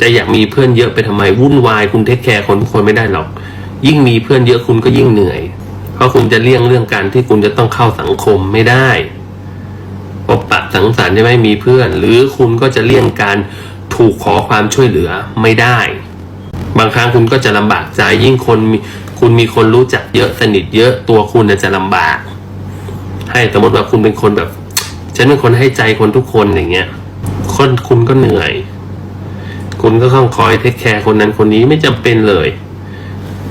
จะอยากมีเพื่อนเยอะไปทำไมวุ่นวายคุณเทคแคร์คนทุกคนไม่ได้หรอก ยิ่งมีเพื่อนเยอะคุณก็ยิ่งเหนื่อย เพราะคุณจะเลี่ยงเรื่องการที่คุณจะต้องเข้าสังคมไม่ได้พบปะสังสรรค์จะไม่มีเพื่อน หรือคุณก็จะเลี่ยงการถูกขอความช่วยเหลือไม่ได้ บางครั้งคุณก็จะลำบากใจยิ่งคนมีคุณมีคนรู้จักเยอะสนิทเยอะตัวคุณจะลำบาก ให้สมมติว่าคุณเป็นคนแบบฉันเป็นคนให้ใจคนทุกคนอย่างเงี้ยคนคุณก็เหนื่อย คุณก็ต้องคอยเทคแคร์คนนั้นคนนี้ไม่จำเป็นเลย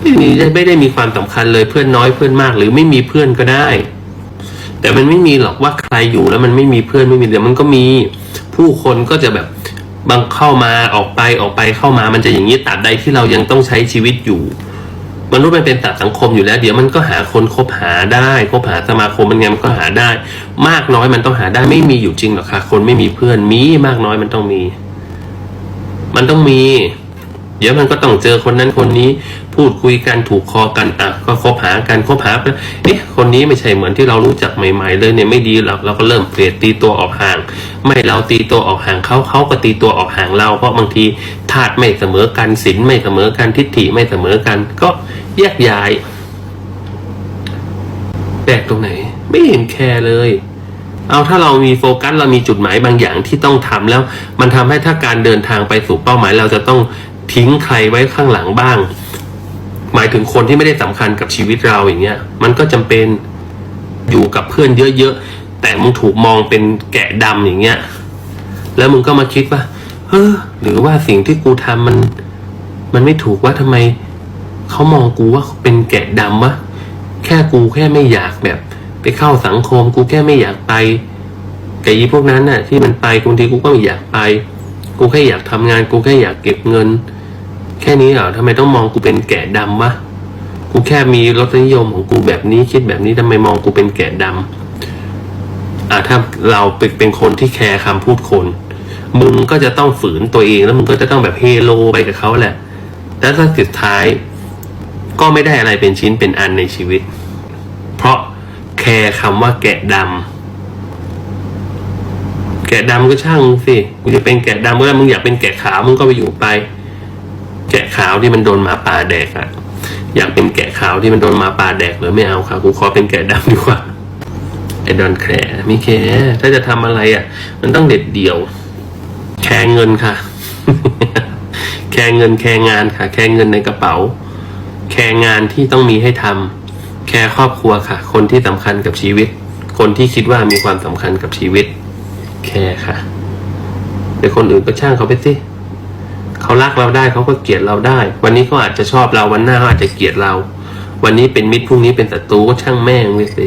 ไม่มีไม่ได้มีความสำคัญเลยเพื่อนน้อยเพื่อนมาก หรือไม่มีเพื่อนก็ได้ แต่มันไม่มีหรอกว่าใครอยู่แล้วมันไม่มีเพื่อนไม่มีเดี๋ยวมันก็มีผู้คนก็จะแบบบางเข้ามาออกไปออกไปเข้ามามันจะอย่างนี้ตราบใดที่เรายังต้องใช้ชีวิตอยู่มนุษย์มันเป็นสัตว์สังคมอยู่แล้ว เดี๋ยวมันก็หาคนคบหาได้คบหาสมาคมมันไงมันก็หาได้ มากน้อยมันต้องหาได้ไม่มีอยู่จริงหรอกค่ะ คนไม่มีเพื่อนมีมากน้อยมันต้องมี มันต้องมี เดี๋ยวมันก็ต้องเจอคนนั้นคนนี้พูดคุยกันถูกคอกันอะก็คบหากันคบหาไปเอ๊ะคนนี้ไม่ใช่เหมือนที่เรารู้จักใหม่ๆเลยเนี่ยไม่ดีหรอกเราก็เริ่มเปลี่ยนตีตัวออกห่าง ไม่เราตีตัวออกห่างเขาเขาก็ตีตัวออกห่างเราเพราะบางทีธาตุไม่เสมอกันศีลไม่เสมอกันทิฏฐิไม่เสมอกัน ก็แยกย้ายแปลกตรงไหน ไม่เห็นแคร์เลย เอาถ้าเรามีโฟกัสเรามีจุดหมายบางอย่างที่ต้องทำแล้ว มันทำให้ถ้าการเดินทางไปสู่เป้าหมาย เราจะต้องทิ้งใครไว้ข้างหลังบ้าง หมายถึงคนที่ไม่ได้สำคัญกับชีวิตเราอย่างเงี้ย มันก็จำเป็นอยู่กับเพื่อนเยอะๆแต่มึงถูกมองเป็นแกะดำอย่างเงี้ย แล้วมึงก็มาคิดว่าเออหรือว่าสิ่งที่กูทำมัน มันไม่ถูกว่าทำไมเขามองกูว่าเป็นแกะดำวะแค่กูแค่ไม่อยากแบบ ไปเข้าสังคมกูแค่ไม่อยากไปกับอีพวกนั้นน่ะ ที่มันไปบางทีกูก็ไม่อยากไป กูแค่อยากทำงาน กูแค่อยากเก็บเงิน แค่นี้เหรอทำไมต้องมองกูเป็นแกะดำวะกูแค่มีรสนิยมของกูแบบนี้คิดแบบนี้ทำไมมองกูเป็นแกะดำอ่าถ้าเราเป็นเป็นคนที่แคร์คำพูดคน มึงก็จะต้องฝืนตัวเองแล้วมึงก็จะต้องแบบเฮโลไปกับเขาแหละแล้วถ้าสุดท้าย ก็ไม่ได้อะไรเป็นชิ้นเป็นอันในชีวิต เพราะ ร์คำว่าแกะดำแกะดำก็ช่างสิกูจะเป็นแกะดำเมื่อมึงอยากเป็นแกะขาวมึงก็ไปอยู่ไป แกะขาวที่มันโดนหมาป่าแดกอะอยากเป็นแกะขาวที่มันโดนหมาป่าแดกหรือไม่เอาค่ะกูขอเป็นแกะดำดีกว่าไอ้ดอนแคร์ไม่แคร์ถ้าจะทำอะไรอะมันต้องเด็ดเดี่ยว แคร์เงินค่ะ แคร์เงินแคร์งานค่ะ แคร์เงินในกระเป๋า แคร์งานที่ต้องมีให้ทำ แคร์ครอบครัวค่ะ คนที่สำคัญกับชีวิต คนที่คิดว่ามีความสำคัญกับชีวิต แคร์ค่ะแต่คนอื่นก็ช่างเขาไปสิเขารักเราได้เขาก็เกลียดเราได้ วันนี้เขาอาจจะชอบเราวันหน้าเขาอาจจะเกลียดเรา วันนี้เป็นมิตรพรุ่งนี้เป็นศัตรูก็ช่างแม่งไปสิ